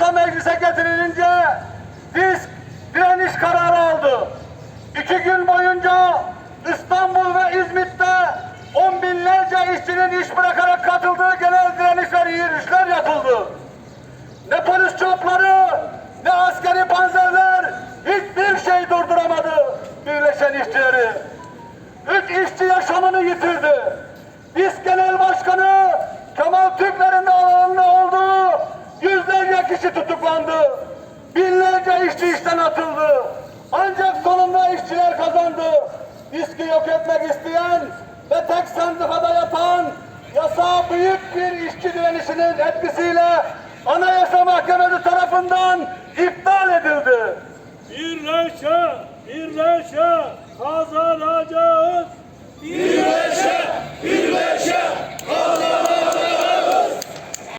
yasa meclise getirilince disk direniş kararı aldı. İki gün boyunca İstanbul ve İzmit'te on binlerce işçinin iş bırakarak katıldığı genel direnişler, yürüyüşler yapıldı. Ne polis çopları, ne askeri panzerler hiçbir şey durduramadı birleşen işçileri. Üç işçi yaşamını yitirdi. İşçi işten atıldı. Ancak sonunda işçiler kazandı. İSKİ yok etmek isteyen ve tek sendikada yatan yasa büyük bir işçi direnişinin etkisiyle Anayasa Mahkemesi tarafından iptal edildi. Birleşe, birleşe kazanacağız.